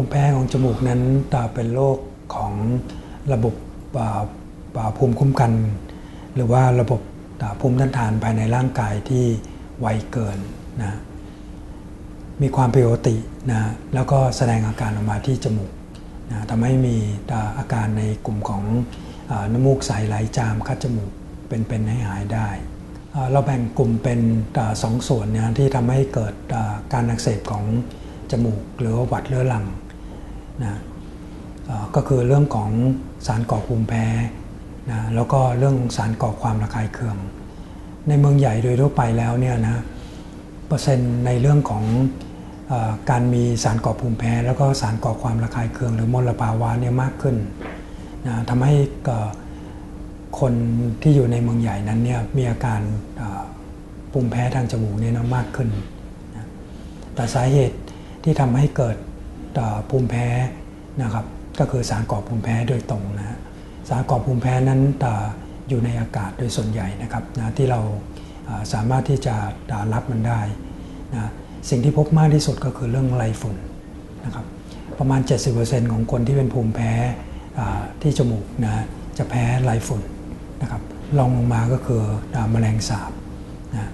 ภูมิแพ้ของจมูกนั้นเป็นโรคของระบบภูมิคุ้มกัน หรือว่าระบบภูมิต้านทานภายในร่างกายที่ไวเกินนะมีความผิดปกตินะแล้วก็แสดงอาการออกมาที่จมูกนะทำให้มีอาการในกลุ่มของน้ำมูกใสไหลจามคัดจมูกเป็นๆให้หายได้ เราแบ่งกลุ่มเป็นสองส่วนนี่ยที่ทำให้เกิดการอักเสบของจมูกหรือว่าหวัดเรื้อรัง นะก็คือเรื่องของสารก่อภูมิแพ้นะแล้วก็เรื่องสารก่อความระคายเคือง ในเมืองใหญ่โดยทั่วไปแล้วเนี่ยนะเปอร์เซ็นต์ในเรื่องของอการมีสารก่อภูมิแพ้ แล้วก็สารก่อความระคายเคือง หรือมลภาวะเนี่ยมากขึ้นนะทำให้คนที่อยู่ในเมืองใหญ่นั้นเนี่ยมีอาการภูมิแพ้ทางจมูกเนี่ยมากขึ้นนะแต่สาเหตุที่ทำให้เกิด ภูมิแพ้นะครับก็คือสารก่อภูมิแพ้โดยตรงนะสารก่อภูมิแพ้นั้นอยู่ในอากาศโดยส่วนใหญ่นะครับนะที่เราสามารถที่จะรับมันได้นะสิ่งที่พบมากที่สุดก็คือเรื่องไรฝุ่นนะครับประมาณ 70%ของคนที่เป็นภูมิแพ้ที่จมูกนะจะแพ้ไรฝุ่นนะครับลองลงมาก็คือแมลงสาบนะ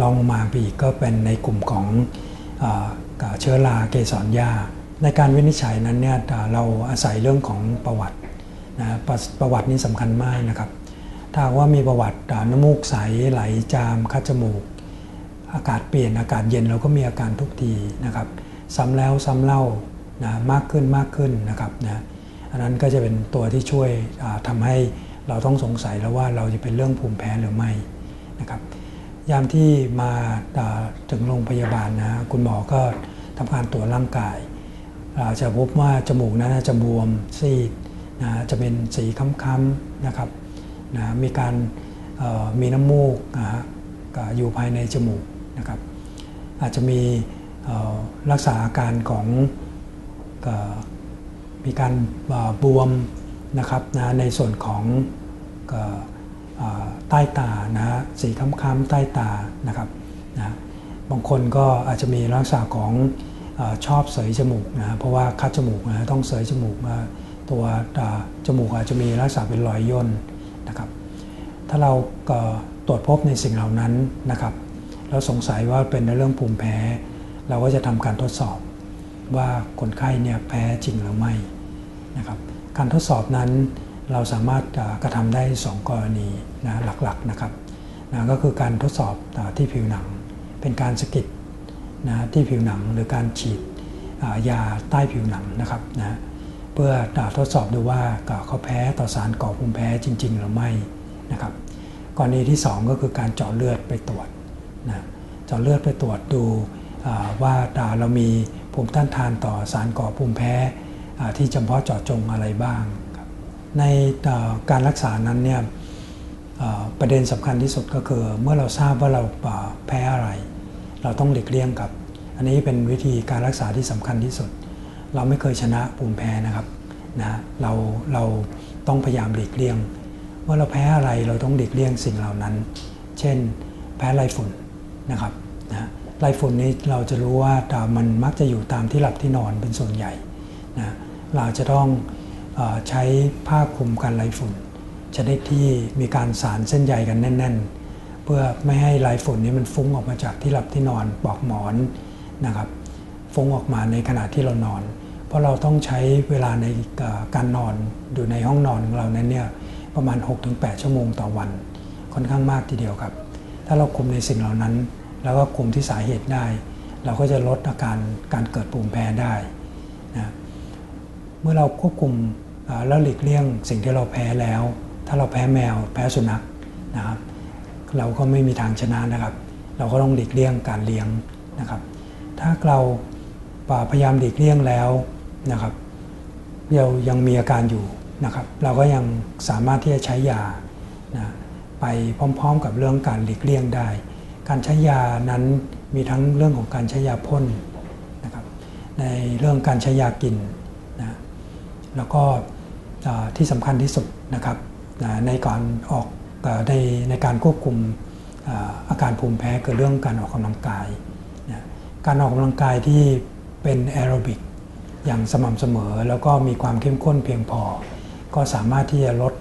ลองลงมาไปอีกก็เป็นในกลุ่มของ เชื้อราเกสรหญ้าในการวินิจฉัยนั้นเนี่ยเราอาศัยเรื่องของประวัตินะประประวัตินี้สำคัญมากนะครับ ถ้าว่ามีประวัติน้ำมูกใสไหลจามคัดจมูก อากาศเปลี่ยนอากาศเย็นเราก็มีอาการทุกทีนะครับ ซ้ำแล้วซ้ำเล่านะมากขึ้นมากขึ้นนะครับนะอันนั้นก็จะเป็นตัวที่ช่วยทำให้เราต้องสงสัยแล้วว่าเราจะเป็นเรื่องภูมิแพ้หรือไม่ ยามที่มาถึงโรงพยาบาลนะคุณหมอก็ทำการตรวจร่างกายจะพบว่าจมูกนั้นจะบวมซีดนะจะเป็นสีค้ำๆนะครับนะมีการมีน้ำมูกนะอยู่ภายในจมูกนะครับ อาจจะมีรักษาอาการของมีการบวมนะครับนะในส่วนของ ใต้ตานะสีค้ำๆใต้ตานะครับนะบางคนก็อาจจะมีลักษณะของชอบเสยจมูกนะเพราะว่าคัดจมูกนะต้องเสยจมูกมาตัวจมูกอาจจะมีลักษณะเป็นรอยย่นนะครับ ถ้าเราก็ตรวจพบในสิ่งเหล่านั้นนะครับแล้วสงสัยว่าเป็นในเรื่องภูมิแพ้ เราก็จะทำการทดสอบว่าคนไข้เนี่ยแพ้จริงหรือไม่นะครับ การทดสอบนั้น เราสามารถกระทำได้ 2 กรณีนะหลักๆนะครับนะก็คือการทดสอบที่ผิวหนัง เป็นการสกิดนะที่ผิวหนังหรือการฉีดยาใต้ผิวหนังนะครับนะเพื่อทดสอบดูว่าเขาแพ้ต่อสารก่อภูมิแพ้จริง ๆ หรือไม่นะครับกรณีที่ 2 ก็คือการเจาะเลือดไปตรวจนะเจาะเลือดไปตรวจดูว่าเรามีภูมิต้านทานต่อสารก่อภูมิแพ้ที่จำเพาะเจาะจงอะไรบ้าง ในการรักษานั้นเนี่ยประเด็นสำคัญที่สุดก็คือ เมื่อเราทราบว่าเราแพ้อะไร เราต้องหลีกเลี่ยงกับ อันนี้เป็นวิธีการรักษาที่สำคัญที่สุด เราไม่เคยชนะภูมิแพ้นะครับนะเราเราต้องพยายามหลีกเลี่ยง เมื่อเราแพ้อะไรเราต้องหลีกเลี่ยงสิ่งเหล่านั้น เช่น แพ้ไรฝุ่นนะครับนะไรฝุ่นนี้เราจะรู้ว่ามันมักจะอยู่ตามที่หลับที่นอนเป็นส่วนใหญ่นะเราจะต้อง ใช้ผ้าคลุมกันไรฝุ่น ชนิดที่มีการสารเส้นใยกันแน่น ๆ เพื่อไม่ให้ไรฝุ่นนี้มันฟุ้งออกมาจากที่หลับที่นอนปลอกหมอนนะครับฟุ้งออกมาในขณะที่เรานอน เพราะเราต้องใช้เวลาในการนอนอยู่ในห้องนอนของเรานั้นเนี่ยประมาณ 6-8 ชั่วโมงต่อวัน ค่อนข้างมากทีเดียวครับ ถ้าเราคุมในสิ่งเหล่านั้น แล้วก็คุมที่สาเหตุได้ เราก็จะลดอาการการเกิดภูมแพ้ได้นะเมื่อเราควบคุม แล้วหลีกเลี่ยงสิ่งที่เราแพ้แล้ว ถ้าเราแพ้แมว แพ้สุนัขนะครับ เราก็ไม่มีทางชนะนะครับ เราก็ต้องหลีกเลี่ยงการเลี้ยงนะครับ ถ้าเราพยายามหลีกเลี่ยงแล้วนะครับเรายังมีอาการอยู่นะครับ เราก็ยังสามารถที่จะใช้ยานะไปพร้อมๆ กับเรื่องการหลีกเลี่ยงได้ การใช้ยานั้นมีทั้งเรื่องของการใช้ยาพ่นนะครับ ในเรื่องการใช้ยากินนะแล้วก็ ที่สำคัญที่สุดนะครับในการออกในในการควบคุมอาการภูมิแพ้คือเรื่องการออกกำลังกายการออกกำลังกายที่เป็นแอโรบิกอย่างสม่ำเสมอ แล้วก็มีความเข้มข้นเพียงพอ ก็สามารถที่จะลด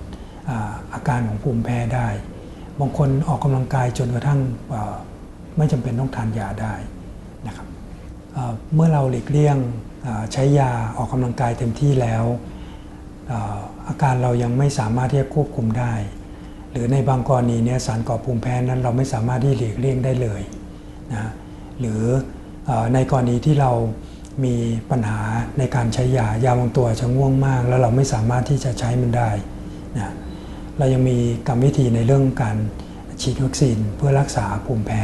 อาการของภูมิแพ้ได้ บางคนออกกำลังกายจนกระทั่งไม่จำเป็นต้องทานยาได้นะครับเมื่อเราหลีกเลี่ยงใช้ยาออกกำลังกายเต็มที่แล้ว อาการเรายังไม่สามารถที่จะควบคุมได้ หรือในบางกรณีเนี่ยสารก่อภูมิแพ้นั้นเราไม่สามารถที่หลีกเลี่ยงได้เลยนะหรืออในกรณีที่เรามีปัญหาในการใช้ยายาบางตัวจะง่วงมาก แล้วเราไม่สามารถที่จะใช้มันได้นะเรายังมีกรรมวิธีในเรื่องการฉีดวัคซีนเพื่อรักษาภูมิแพ้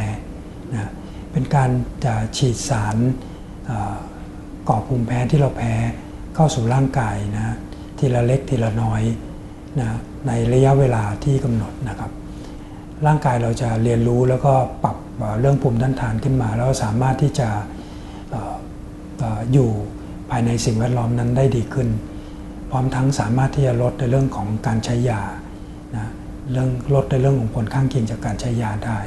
นะเป็นการจะฉีดสารก่อภูมิแพ้ที่เราแพ้เข้าสู่ร่างกายนะ ทีละเล็กทีละน้อยนะในระยะเวลาที่กำหนดนะครับ ร่างกายเราจะเรียนรู้แล้วก็ปรับเรื่องภูมิต้านทานขึ้นมา แล้วสามารถที่จะเอ่อเอ่ออยู่ภายในสิ่งแวดล้อมนั้นได้ดีขึ้น พร้อมทั้งสามารถที่จะลดในเรื่องของการใช้ยานะเรื่องลดในเรื่องของผลข้างเคียงจากการใช้ยาได้